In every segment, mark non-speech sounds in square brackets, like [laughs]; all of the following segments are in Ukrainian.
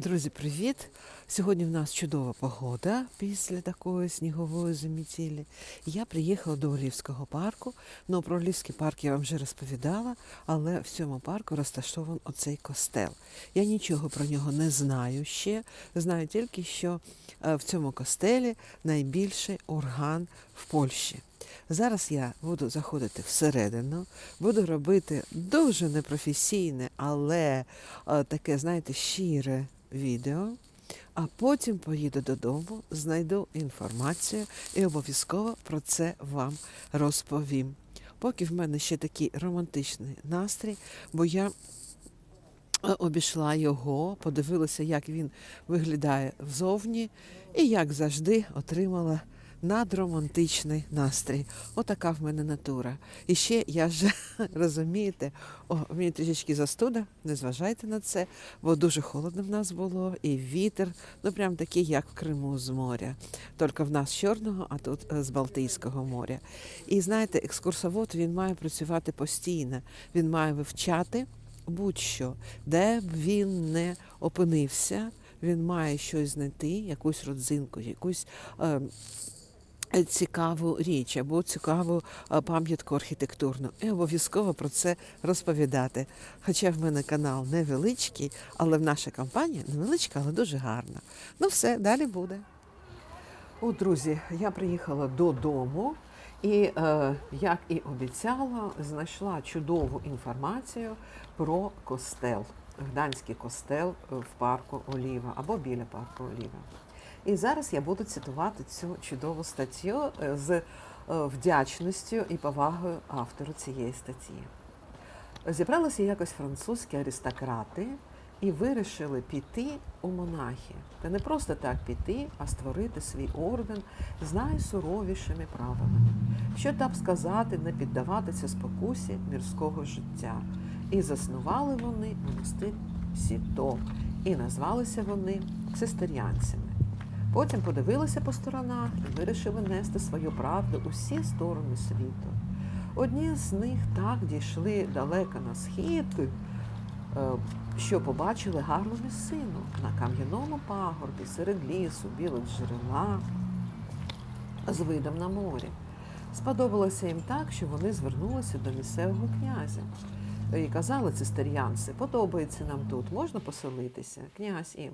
Друзі, привіт! Сьогодні в нас чудова погода після такої снігової замітілі. Я приїхала до Олівського парку. Ну, про Олівський парк я вам вже розповідала, але в цьому парку розташований оцей костел. Я нічого про нього не знаю ще. Знаю тільки, що е, в цьому костелі найбільший орган в Польщі. Зараз я буду заходити всередину, буду робити дуже непрофесійне, але е, таке, знаєте, щире відео. А потім поїду додому, знайду інформацію і обов'язково про це вам розповім. Поки в мене ще такий романтичний настрій, бо я е, обійшла його, подивилася, як він виглядає взовні, і як завжди отримала надромантичний настрій. Отака в мене натура. І ще я ж [laughs] розумієте, о, мені трішечки застуда, не зважайте на це, бо дуже холодно в нас було, і вітер, ну прям такий, як в Криму з моря. Тільки в нас Чорного, а тут е, з Балтійського моря. І знаєте, екскурсовод він має працювати постійно, він має вивчати будь-що, де б він не опинився, він має щось знайти, якусь родзинку, якусь. Е, Цікаву річ або цікаву е, пам'ятку архітектурну і обов'язково про це розповідати. Хоча в мене канал невеличкий, але в наша компанія невеличка, але дуже гарна. Ну все, далі буде. О, друзі, я приїхала додому і, е, як і обіцяла, знайшла чудову інформацію про костел, Гданський костел в парку Оліва або біля парку Оліва. І зараз я буду цитувати цю чудову статтю е, з е, вдячністю і повагою автору цієї статті. Зібралися якось французькі аристократи і вирішили піти у монахи. Та не просто так піти, а створити свій орден з найсуровішими правилами. Що так сказати, не піддаватися спокусі мірського життя. І заснували вони монастир Сіто, і назвалися вони цистеріанцями. Потім подивилися по сторонах і вирішили нести свою правду у всі сторони світу. Одні з них так дійшли далеко на схід, е, що побачили гарну місцину на кам'яному пагорбі серед лісу, білих джерела з видом на море. Сподобалося їм так, що вони звернулися до місцевого князя. І казали цистеріанці, подобається нам тут, можна поселитися, князь їм.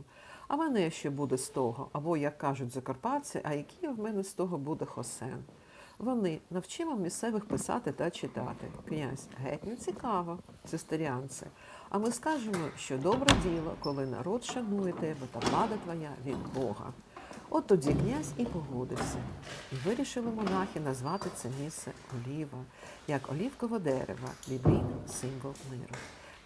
А мене що буде з того? Або, як кажуть закарпатці, а який в мене з того буде хосен? Вони навчимо місцевих писати та читати. Князь, геть не цікаво, цистеріанці. А ми скажемо, що добре діло, коли народ шанує тебе та влада твоя від Бога. От тоді князь і погодився. І вирішили монахи назвати це місце Оліва, як олівкове дерево, біблійний символ миру.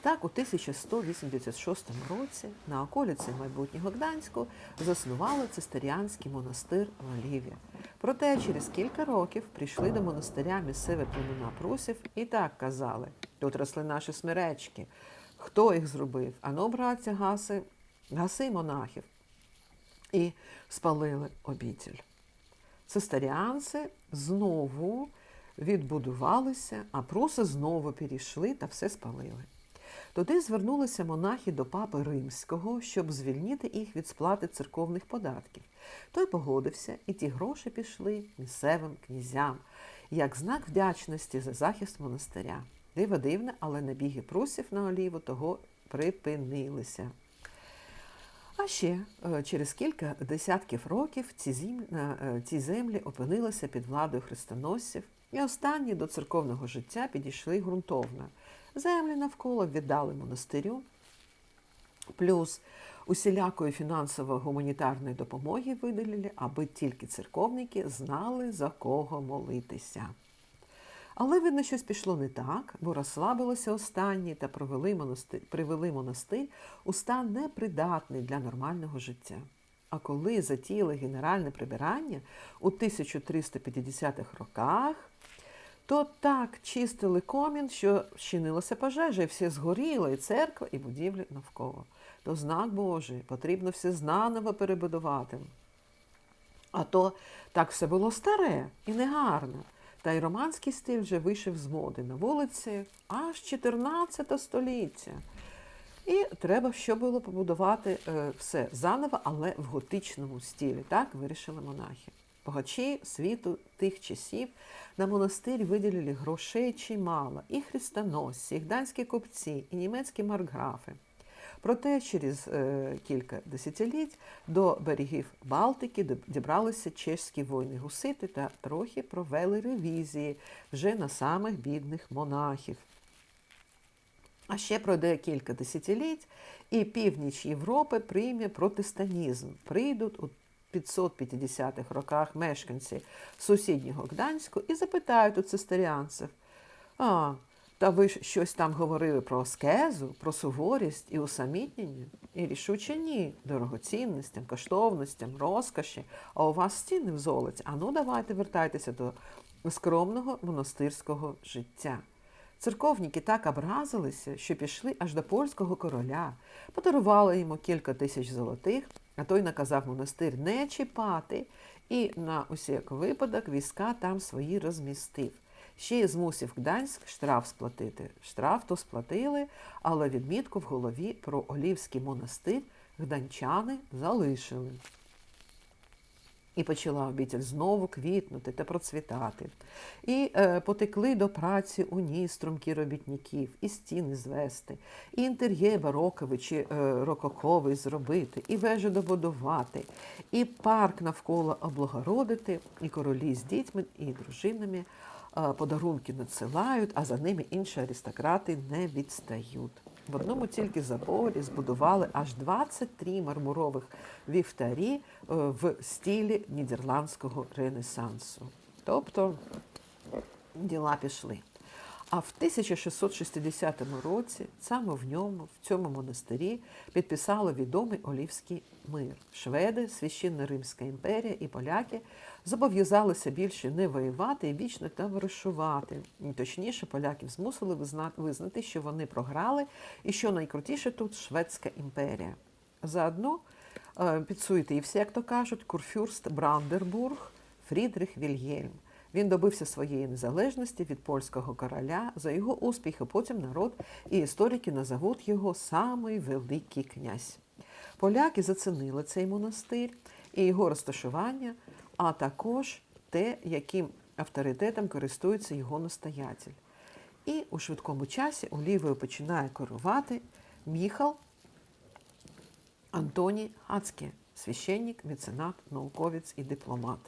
Так, у 1186 році на околиці майбутнього Гданську заснували цистеріанський монастир в Оліві. Проте через кілька років прийшли до монастиря місцеві племена прусів і так казали: тут росли наші смиречки. Хто їх зробив? Ану, братця, гаси, гаси монахів. І спалили обітель. Цистеріанці знову відбудувалися, а пруси знову перейшли та все спалили. Туди звернулися монахи до папи римського, щоб звільнити їх від сплати церковних податків. Той погодився, і ті гроші пішли місцевим князям, як знак вдячності за захист монастиря. Диво дивне, але набіги прусів на оліву того припинилися. А ще е, через кілька десятків років ці землі, ці землі опинилися під владою хрестоносців, і останні до церковного життя підійшли ґрунтовно. Землі навколо віддали монастирю, плюс усілякої фінансово-гуманітарної допомоги виділили, аби тільки церковники знали, за кого молитися. Але, видно, щось пішло не так, бо розслабилося останні та привели монастир, привели монастир у стан непридатний для нормального життя. А коли затіяли генеральне прибирання у 1350-х роках, то так чистили комін, що щинилася пожежа, і все згоріло, і церква, і будівлі навколо. То знак Божий, потрібно все знаново перебудувати. А то так все було старе і негарно. Та й романський стиль вже вийшов з моди на вулиці аж 14 століття. І треба що було побудувати е, все заново, але в готичному стилі. Так вирішили монахи. Богачі світу тих часів на монастир виділили грошей чимало, і хрестоносці, і гданські купці, і німецькі маркграфи. Проте через е, кілька десятиліть до берегів Балтики дібралися чеські воїни гусити та трохи провели ревізії вже на самих бідних монахів. А ще пройде кілька десятиліть, і північ Європи прийме протестанізм. Прийдуть у 550-х роках мешканці сусіднього Гданську і запитають у цистеріанців, а, та ви ж щось там говорили про аскезу, про суворість і усамітнення? І рішуче ні, дорогоцінностям, коштовностям, розкоші, а у вас стіни в золоті. А ну давайте вертайтеся до скромного монастирського життя. Церковники так образилися, що пішли аж до польського короля, подарували йому кілька тисяч золотих, а той наказав монастир не чіпати і на усяк випадок війська там свої розмістив. Ще й змусив Гданськ штраф сплатити. Штраф то сплатили, але відмітку в голові про Олівський монастир гданчани залишили. І почала обітель знову квітнути та процвітати. І е, потекли до праці у ній струмки робітників, і стіни звести, і інтер'єр бароковий чи е, рококовий зробити, і вежу добудувати, і парк навколо облагородити, і королі з дітьми і дружинами е, подарунки надсилають, а за ними інші аристократи не відстають. В одному тільки заборі збудували аж 23 мармурових вівтарі е, в стилі нідерландського ренесансу. Тобто діла пішли. А в 1660 році саме в ньому, в цьому монастирі, підписали відомий Олівський мир. Шведи, Священна Римська імперія і поляки зобов'язалися більше не воювати і вічно товаришувати. І точніше, поляків змусили визнати, що вони програли, і що найкрутіше тут Шведська імперія. Заодно е, всі, як то кажуть, курфюрст Брандербург Фрідрих Вільгельм. Він добився своєї незалежності від польського короля. За його успіхи потім народ і історики назовуть його самий великий князь. Поляки зацінили цей монастир і його розташування, а також те, яким авторитетом користується його настоятель. І у швидкому часі Олівою починає керувати Міхал Антоній Гацьке, священник, меценат, науковець і дипломат.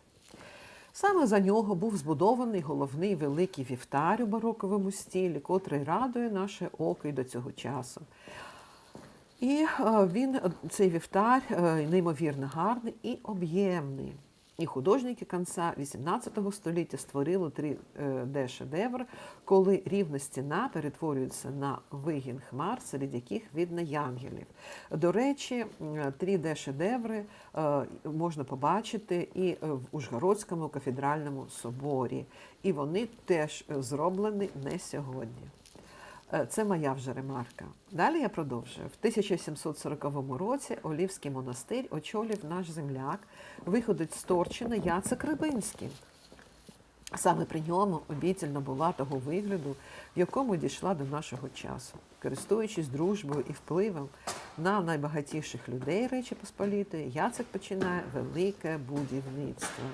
Саме за нього був збудований головний великий вівтар у бароковому стілі, котрий радує наше око й до цього часу. І е, він, цей вівтар, е, неймовірно гарний і об'ємний. І художники кінця XVIII століття створили 3D-шедевр, коли рівна стіна перетворюється на вигін хмар, серед яких видно янгелів. До речі, 3D-шедеври е, можна побачити і в Ужгородському кафедральному соборі. І вони теж е, зроблені не сьогодні. Е, Це моя вже ремарка. Далі я продовжую. В 1740 році Олівський монастир очолив наш земляк, виходить з Торчини Яцек Рибинський. Саме при ньому обітель набула того вигляду, в якому дійшла до нашого часу, користуючись дружбою і впливом на найбагатіших людей Речі Посполітої, Яцек починає велике будівництво.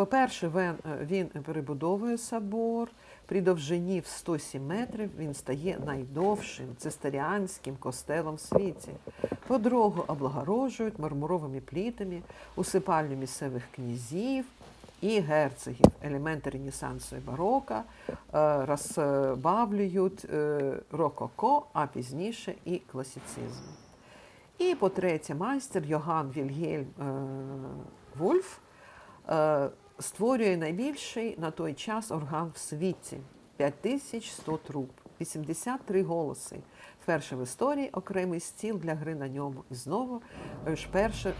По-перше, він, він перебудовує собор. При довжині в 107 метрів він стає найдовшим цистеріанським костелом в світі. По-друге, облагорожують мармуровими плітами усипальню місцевих князів і герцогів. Елементи Ренесансу і барока е, розбавлюють е, рококо, а пізніше і класицизм. І по-третє, майстер Йоган Вільгельм е, Вульф е, створює найбільший на той час орган в світі 5100 труб, 83 голоси. Вперше в історії окремий стіл для гри на ньому. І знову е, ж перше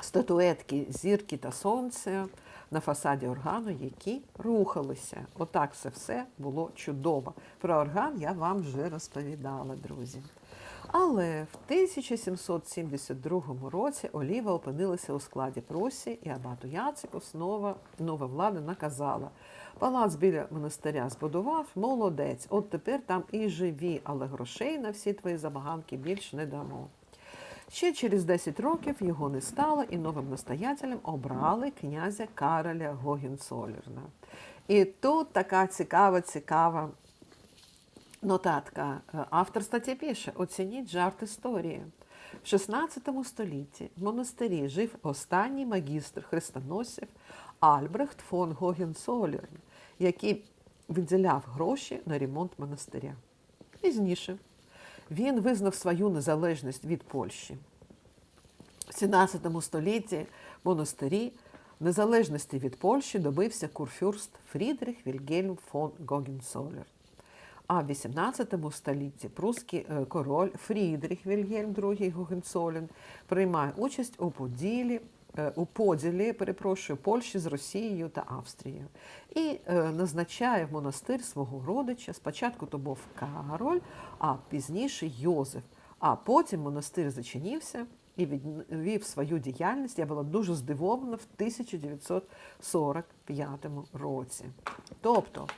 статуетки зірки та сонця на фасаді органу, які рухалися. Отак це все було чудово. Про орган я вам вже розповідала, друзі. Але в 1772 році Оліва опинилася у складі Прусії, і абату Яцику знову нова влада наказала. Палац біля монастиря збудував, молодець. От тепер там і живі, але грошей на всі твої забаганки більш не дамо. Ще через 10 років його не стало, і новим настоятелем обрали князя Кароля Гогенцолерна. І тут така цікава, цікава нотатка. Е, Автор статті пише: оцініть жарт історії. В 16 столітті в монастирі жив останній магістр хрестоносців Альбрехт фон Гогенцолерн, який виділяв гроші на ремонт монастиря. Пізніше він визнав свою незалежність від Польщі. В 17 столітті в монастирі незалежності від Польщі добився курфюрст Фрідрих Вільгельм фон Гогенцолерн. А в 18 столітті прусський е, король Фрідріх Вільгельм II Гогенцолерн приймає участь у поділі, е, у поділі перепрошую, Польщі з Росією та Австрією і е, назначає в монастир свого родича. Спочатку то був Кароль, а пізніше Йозеф. А потім монастир зачинився і відвів свою діяльність. Я була дуже здивована в 1945 році. Тобто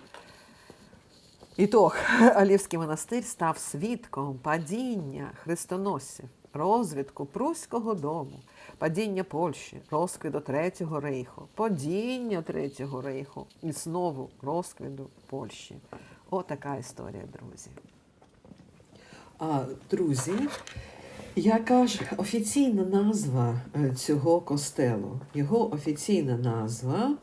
Ітог [laughs] Олівський монастир став свідком падіння хрестоносців, розвідку Пруського дому, падіння Польщі, розквіду Третього рейху, падіння Третього рейху і знову розквіду Польщі. Отака історія, друзі. А, друзі, яка ж офіційна назва е, цього костелу? Його офіційна назва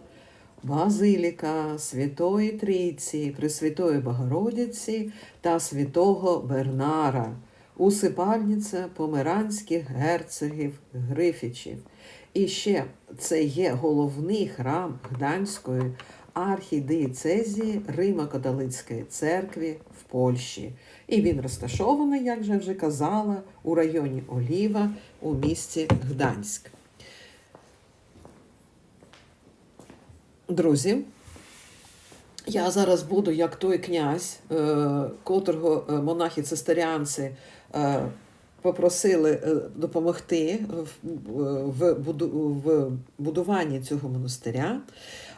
Базиліка Святої Трійці, Пресвятої Богородиці та Святого Бернара, усипальниця померанських герцогів Грифічів. І ще це є головний храм Гданської архідієцезії Римо-католицької церкви в Польщі. І він розташований, як же вже казала, у районі Оліва у місті Гданськ. Друзі, я зараз буду як той князь, е, котрого е, монахи цистеріанці е, попросили допомогти в будуванні цього монастиря.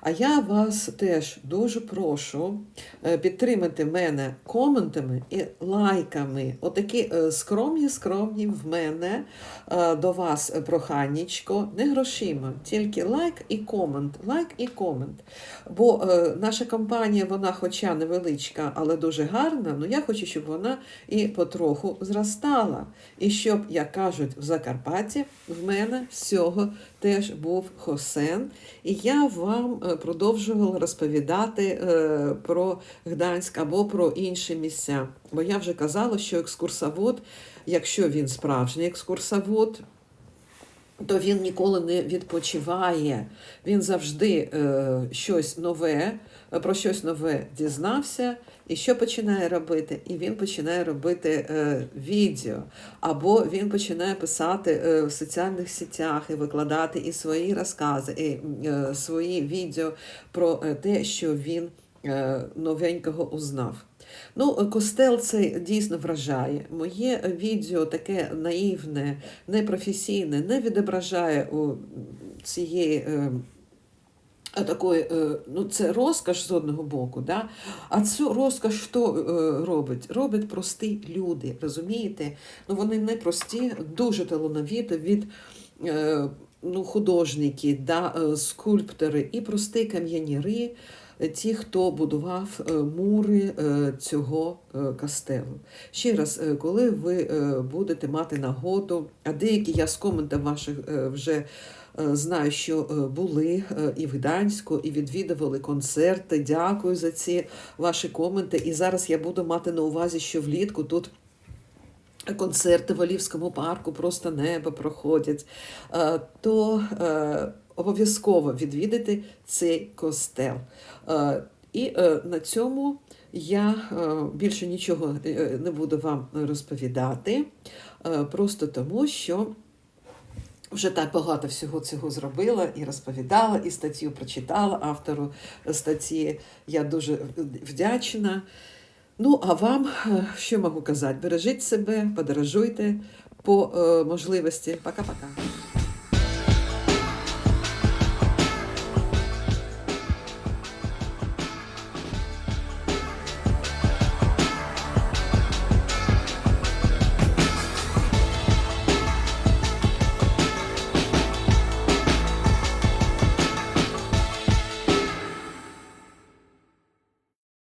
А я вас теж дуже прошу е, підтримати мене коментами і лайками. Отакі е, скромні, скромні в мене е, до вас проханнячко, не грошима, тільки лайк і комент. Лайк і комент. Бо е, наша компанія, вона хоча невеличка, але дуже гарна, але я хочу, щоб вона і потроху зростала. І щоб, як кажуть в Закарпатті, в мене всього теж був Хосен. І я вам е, продовжувала розповідати е, про Гданськ або про інші місця. Бо я вже казала, що екскурсовод, якщо він справжній екскурсовод, то він ніколи не відпочиває. Він завжди е, щось нове, е, про щось нове дізнався. І що починає робити? І він починає робити е, відео, або він починає писати е, в соціальних сетях і викладати і свої розкази, і е, свої відео про е, те, що він е, новенького узнав. Ну, костел це дійсно вражає. Моє відео таке наївне, непрофесійне, не відображає у цієї. е, такої, е, ну це розкаш з одного боку, да? а цю розкаш хто е, робить? Прості люди, розумієте? Ну вони не прості, дуже талановіті від е, ну, художники, да, е, скульптори і прості кам'яніри, е, ті, хто будував е, мури е, цього е, кастелу. Ще раз, е, коли ви е, будете мати нагоду, а деякі я з коментів ваших е, вже е, знаю, що е, були е, і в Гданську, і відвідували концерти. Дякую за ці ваші коменти. І зараз я буду мати на увазі, що влітку тут. Концерти в Олівському парку просто небо проходять, Е, то е, обов'язково відвідати цей костел. Е, І е, на цьому я е, більше нічого е, не буду вам розповідати, е, просто тому що вже так багато всього цього зробила і розповідала, і статтю прочитала автору статті. Я дуже вдячна. Ну, а вам е, що можу казати? Бережіть себе, подорожуйте по е, можливості. Пока-пока.